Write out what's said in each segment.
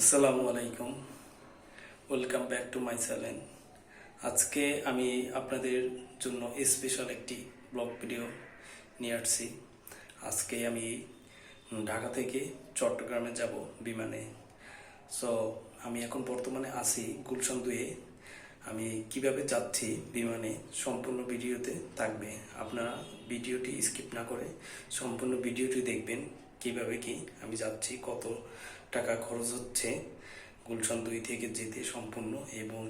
আসসালামু আলাইকুম। Welcome back to my channel আজকে আমি আপনাদের জন্য স্পেশাল একটি ব্লগ ভিডিও নিয়ে আসছি। আজকে আমি ঢাকা থেকে চট্টগ্রামে যাব বিমানে। সো আমি এখন বর্তমানে আছি গুলশান দুয়ে আমি কীভাবে যাচ্ছি বিমানে, সম্পূর্ণ ভিডিওতে থাকবে। আপনারা ভিডিওটি স্কিপ না করে সম্পূর্ণ ভিডিওটি দেখবেন। কীভাবে কি আমি যাচ্ছি, কত টাকা খরচ হচ্ছে। গুলশান দুই থেকে যেতে সম্পূর্ণ এবং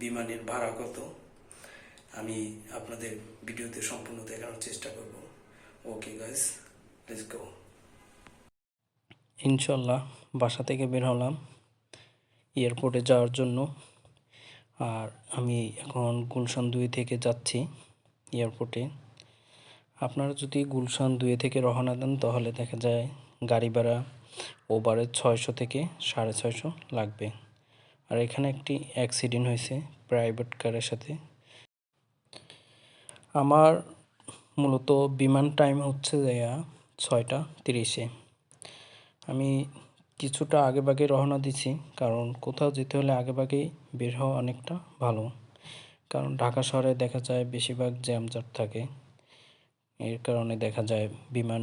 বিমানের ভাড়া কত? আমি আপনাদের ভিডিওতে সম্পূর্ণ দেখানোর চেষ্টা করব। ওকে গাইস লেটস গো ইনশাল্লাহ, বাসা থেকে বের হলাম এয়ারপোর্টে যাওয়ার জন্য। আর আমি এখন গুলশান দুই থেকে যাচ্ছি এয়ারপোর্টে। আপনারা যদি গুলশান দুয়ে থেকে রওনা দেন, তাহলে দেখা যায় গাড়ি ভাড়া ওভারে ছয়শো থেকে সাড়ে ছয়শো লাগবে। আর এখানে একটি অ্যাক্সিডেন্ট হয়েছে প্রাইভেট কারের সাথে। আমার মূলত বিমান টাইম হচ্ছে যাইয়া ছয়টা তিরিশে। আমি কিছুটা আগে ভাগে রওনা দিছি, কারণ কোথাও যেতে হলে আগে ভাগেই বের হওয়া অনেকটা ভালো। কারণ ঢাকা শহরে দেখা যায় বেশিরভাগ জ্যামজাট থাকে। এর কারণে দেখা যায় বিমান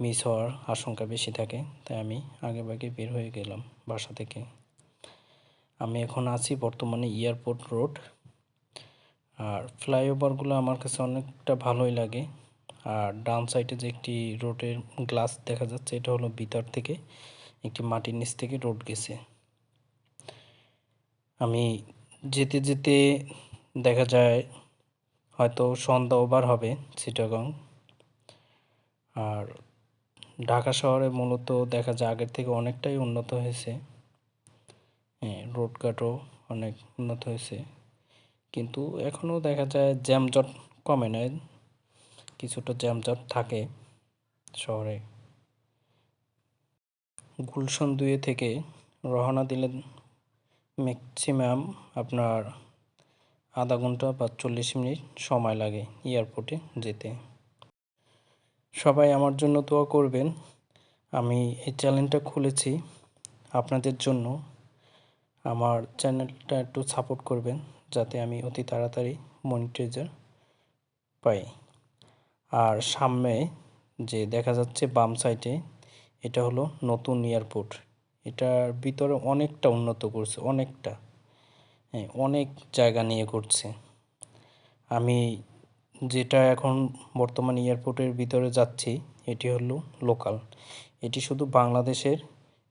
মিস হওয়ার আশঙ্কা বেশি থাকে, তাই আমি আগে ভাগে বের হয়ে গেলাম বাসা থেকে। আমি এখন আছি বর্তমানে এয়ারপোর্ট রোড। আর ফ্লাইওভারগুলো আমার কাছে অনেকটা ভালোই লাগে। আর ডান সাইডে যে একটি রোডের গ্লাস দেখা যাচ্ছে, এটা হলো ভিতর থেকে, একটি মাটির নিচ থেকে রোড গেছে। আমি যেতে যেতে দেখা যায়, হয়তো সন্ধ্যা ওভার হবে চিটাগং। আর ঢাকা শহরে মূলত দেখা যায় আগের থেকে অনেকটাই উন্নত হয়েছে। হ্যাঁ রোডঘাটও অনেক উন্নত হয়েছে। কিন্তু এখনও দেখা যায় জ্যামজট কমে নাই, কিছুটা জ্যামজট থাকে শহরে। গুলশন দুয়ে থেকে রওনা দিলে ম্যাক্সিমাম আপনার আধা ঘণ্টা বা চল্লিশ মিনিট সময় লাগে এয়ারপোর্টে যেতে। সবাই আমার জন্য দোয়া করবেন। আমি এই চ্যানেলটা খুলেছি আপনাদের জন্য। আমার চ্যানেলটা একটু সাপোর্ট করবেন যাতে আমি অতি তাড়াতাড়ি মনিটাইজার পাই। আর সামনে যে দেখা যাচ্ছে বাম সাইডে, এটা হলো নতুন এয়ারপোর্ট। এটার ভিতরে অনেকটা উন্নত করছে, অনেকটা। হ্যাঁ অনেক জায়গা নিয়ে করছে আমি যেটা এখন বর্তমান এয়ারপোর্টের ভিতরে যাচ্ছি, এটি হলো লোকাল। এটি শুধু বাংলাদেশের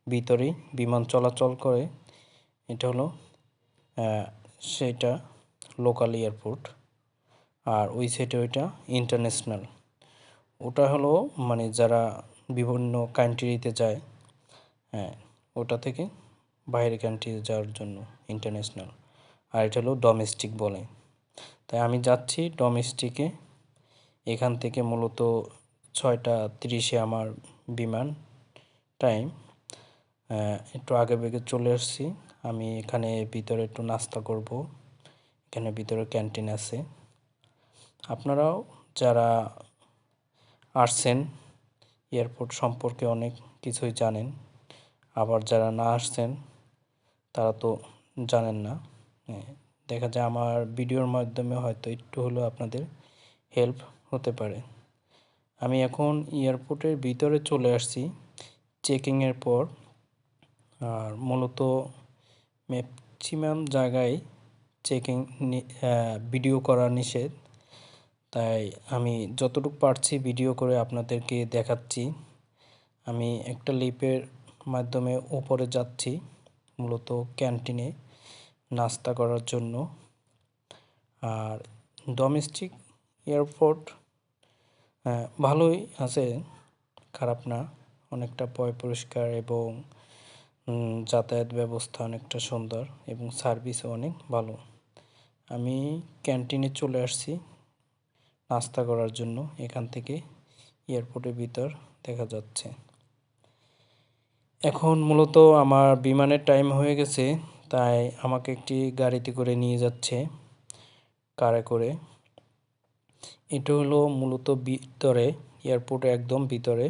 ভিতরেই বিমান চলাচল করে, এটা হলো সেটা লোকাল এয়ারপোর্ট। আর ওই সাইডে ওইটা ইন্টারন্যাশনাল। ওটা হলো মানে যারা বিভিন্ন কান্ট্রিতে যায় হ্যাঁ ওটা থেকে বাইরে কান্ট্রি যাওয়ার জন্য ইন্টারন্যাশনাল। আর এটা হলো ডোমেস্টিক বলে। তাই আমি যাচ্ছি ডোমেস্টিকে এখান থেকে মূলত ছয়টা তিরিশে আমার বিমান টাইম একটু আগে বেগে চলে আসছি। আমি এখানে ভিতরে একটু নাস্তা করব। এখানে ভিতরে ক্যান্টিন আছে। আপনারাও যারা আসছেন এয়ারপোর্ট সম্পর্কে অনেক কিছুই জানেন। আবার যারা না আসছেন, তারা তো জানেন না। দেখা যায় আমার ভিডিওর মাধ্যমে হয়তো একটু হলেও আপনাদের হেল্প হতে পারে। আমি এখন এয়ারপোর্টের ভিতরে চলে আসছি চেকিংয়ের পর। আর মূলত ম্যাক্সিমাম জায়গায় চেকিং ভিডিও করা নিষেধ। তাই আমি যতটুকু পারছি ভিডিও করে আপনাদেরকে দেখাচ্ছি। আমি একটা লিপের মাধ্যমে উপরে যাচ্ছি, মূলত ক্যান্টিনে নাস্তা করার জন্য। আর ডোমেস্টিক এয়ারপোর্ট ভালোই আছে, খারাপ না। অনেকটা পয় পরিষ্কার এবং যাতায়াত ব্যবস্থা অনেকটা সুন্দর এবং সার্ভিসও অনেক ভালো। আমি ক্যান্টিনে চলে আসছি নাস্তা করার জন্য। এখান থেকে এয়ারপোর্টের ভিতর দেখা যাচ্ছে। এখন মূলত আমার বিমানের টাইম হয়ে গেছে। তাই আমাকে একটি গাড়িতে করে নিয়ে যাচ্ছে কারে করে। এটা হলো মূলত ভিতরে, এয়ারপোর্টে একদম ভিতরে।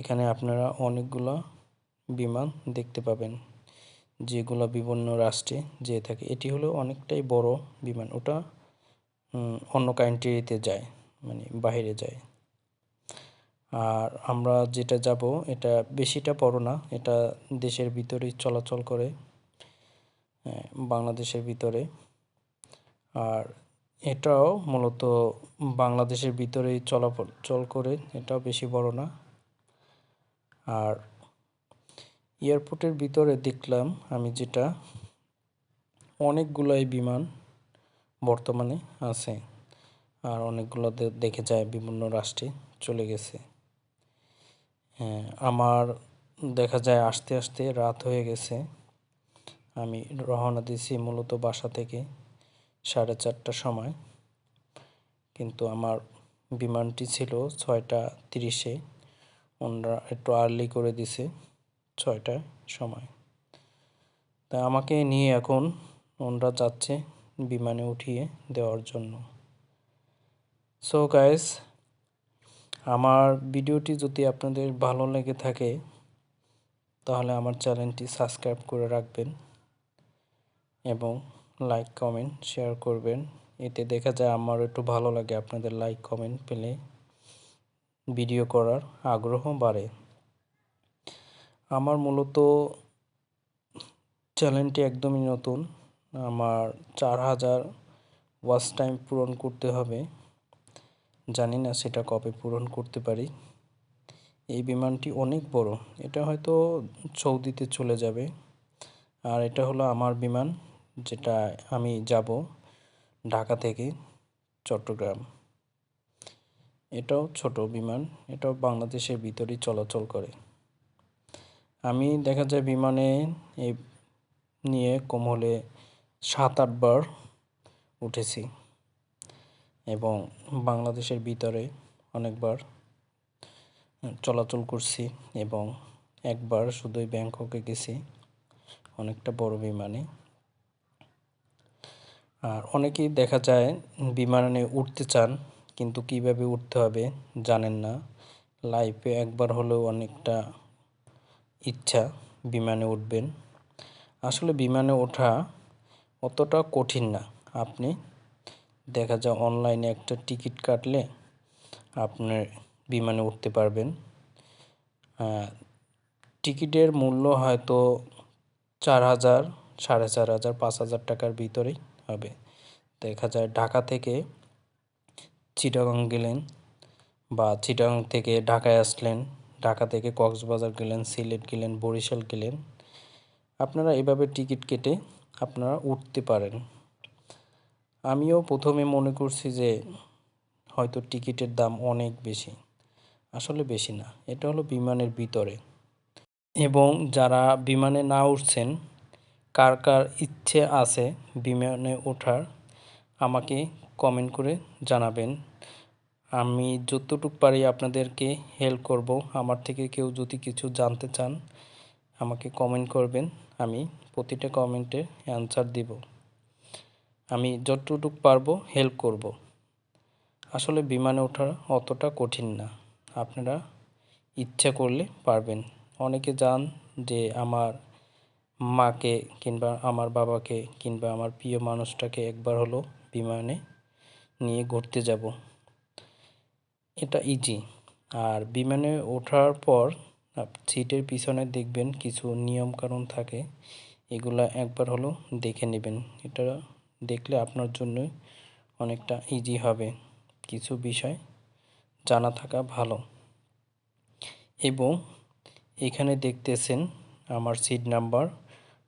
এখানে আপনারা অনেকগুলো বিমান দেখতে পাবেন, যেগুলো বিভিন্ন রাষ্ট্রে যেয়ে থাকে। এটি হলো অনেকটাই বড় বিমান, ওটা অন্য কান্ট্রিতে যায় মানে বাইরে যায়। আর আমরা যেটা যাব, এটা বেশিটা বড় না, এটা দেশের ভিতরেই চলাচল করে। বাংলাদেশের ভিতরে। আর এটাও মূলত বাংলাদেশের ভিতরেই চলাচল করে এটাও বেশি বড় না। আর এয়ারপোর্টের ভিতরে দেখলাম আমি যেটা অনেকগুলাই বিমান বর্তমানে আছে আর অনেকগুলো দেখে যায় বিভিন্ন রাষ্ট্রে চলে গেছে। হ্যাঁ, আমার দেখা যায় আস্তে আস্তে রাত হয়ে গেছে। আমি রওনা দিছি মূলত বাসা থেকে সাড়ে চারটার সময়। কিন্তু আমার বিমানটি ছিল ছয়টা তিরিশে। ওনারা একটু আর্লি করে দিছে ছয়টার সময়। তা আমাকে নিয়ে এখন ওনারা যাচ্ছে বিমানে উঠিয়ে দেওয়ার জন্য। সো গাইস আমার ভিডিওটি যদি আপনাদের ভালো লেগে থাকে, তাহলে আমার চ্যানেলটি সাবস্ক্রাইব করে রাখবেন। এবং লাইক কমেন্ট শেয়ার করবেন। এতে দেখা যায় আমার একটু ভালো লাগে আপনাদের লাইক কমেন্ট পেলে ভিডিও করার আগ্রহ বাড়ে। আমার মূলত চ্যানেলটি একদমই নতুন। আমার চার হাজার ওয়াচ টাইম পূরণ করতে হবে। জানি না সেটা কবে পূরণ করতে পারি। এই বিমানটি অনেক বড়। এটা হয়তো সৌদিতে চলে যাবে। আর এটা হলো আমার বিমান। যেটা আমি যাব ঢাকা থেকে চট্টগ্রাম। এটাও ছোট বিমান, এটাও বাংলাদেশের ভিতরেই চলাচল করে। আমি দেখা যায় বিমানে এই নিয়ে কম হলে সাত আটবার উঠেছি এবং বাংলাদেশের ভিতরে অনেকবার চলাচল করছি এবং একবার শুধুই ব্যাংককে গেছি অনেকটা বড় বিমানে। আর অনেকেই দেখা যায় বিমানে উঠতে চান, কিন্তু কীভাবে উঠতে হবে জানেন না। লাইফে একবার হলেও অনেকটা ইচ্ছা বিমানে উঠবেন। আসলে বিমানে ওঠা অতটা কঠিন না। আপনি দেখা যায় অনলাইনে একটা টিকিট কাটলে আপনার বিমানে উঠতে পারবেন। টিকিটের মূল্য হয়তো চার হাজার, সাড়ে চার হাজার, পাঁচ হাজার টাকার ভিতরেই। হবে দেখা যায় ঢাকা থেকে চিটাগাং গেলেন বা চিটাগাং থেকে ঢাকায় আসলেন, ঢাকা থেকে কক্সবাজার গেলেন, সিলেট গেলেন, বরিশাল গেলেন। আপনারা এভাবে টিকিট কেটে আপনারা উঠতে পারেন। আমিও প্রথমে মনে করছি যে হয়তো টিকিটের দাম অনেক বেশি। আসলে বেশি না, এটা হলো বিমানের ভিতরে। এবং যারা বিমানে না উঠছেন কার কার ইচ্ছে আছে বিমানে ওঠার, আমাকে কমেন্ট করে জানাবেন। আমি যতটুকু পারি আপনাদেরকে হেল্প করব। আমার থেকে কেউ যদি কিছু জানতে চান, আমাকে কমেন্ট করবেন। আমি প্রতিটা কমেন্টের অ্যান্সার দিব। আমি যতটুকু পারব হেল্প করব। আসলে বিমানে ওঠা অতটা কঠিন না। আপনারা ইচ্ছা করলে পারবেন। অনেকে যান যে, আমার মাকে কিংবা আমার বাবাকে কিংবা আমার প্রিয় মানুষটাকে একবার হলো বিমানে নিয়ে ঘুরতে যাব। এটা ইজি আর বিমানে ওঠার পর সিটের পিছনে দেখবেন কিছু নিয়মকানুন থাকে। এগুলা একবার হলো দেখে নেবেন। এটা দেখলে আপনার জন্যই অনেকটা ইজি হবে। কিছু বিষয় জানা থাকা ভালো। এবং এখানে দেখতেছেন আমার সিট নাম্বার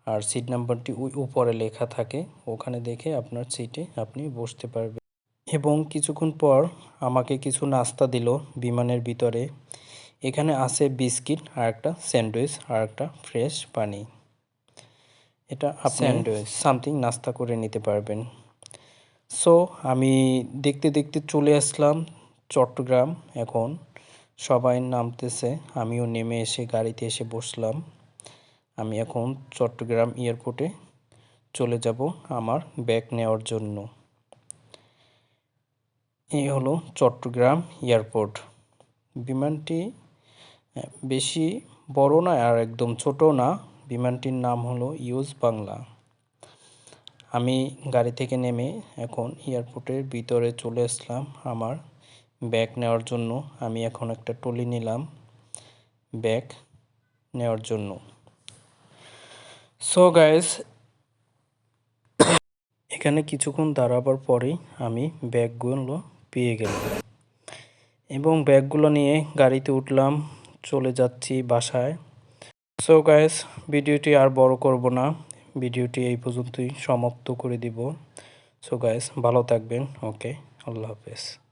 আর সিট নাম্বারটি ওই উপরে লেখা থাকে ওখানে দেখে আপনার সিটে আপনি বসতে পারবেন। এবং কিছুক্ষণ পর আমাকে কিছু নাস্তা দিল বিমানের ভিতরে। এখানে আছে বিস্কিট আর একটা স্যান্ডউইচ আর একটা ফ্রেশ পানি। এটা স্যান্ডউইচ। সামথিং নাস্তা করে নিতে পারবেন। সো আমি দেখতে দেখতে চলে আসলাম চট্টগ্রাম। এখন সবাই নামতেছে আমিও নেমে এসে গাড়িতে এসে বসলাম। আমি এখন চট্টগ্রাম এয়ারপোর্টে চলে যাব আমার ব্যাগ নেওয়ার জন্য। এই হলো চট্টগ্রাম এয়ারপোর্ট। বিমানটি বেশি বড় না আর একদম ছোট না। বিমানটির নাম হলো ইউজ বাংলা। আমি গাড়ি থেকে নেমে এখন এয়ারপোর্টের ভিতরে চলে আসলাম আমার ব্যাগ নেওয়ার জন্য। আমি এখন একটা টলি নিলাম ব্যাগ নেওয়ার জন্য। সো গাইস এখানে কিছুক্ষণ দাঁড়াবার পরেই আমি ব্যাগগুলো পেয়ে গেলাম। এবং ব্যাগগুলো নিয়ে গাড়িতে উঠলাম, চলে যাচ্ছি বাসায়। সো গাইস ভিডিওটি আর বড় করব না। ভিডিওটি এই পর্যন্তই সমাপ্ত করে দিব। সো গাইস ভালো থাকবেন। ওকে আল্লাহ হাফেজ।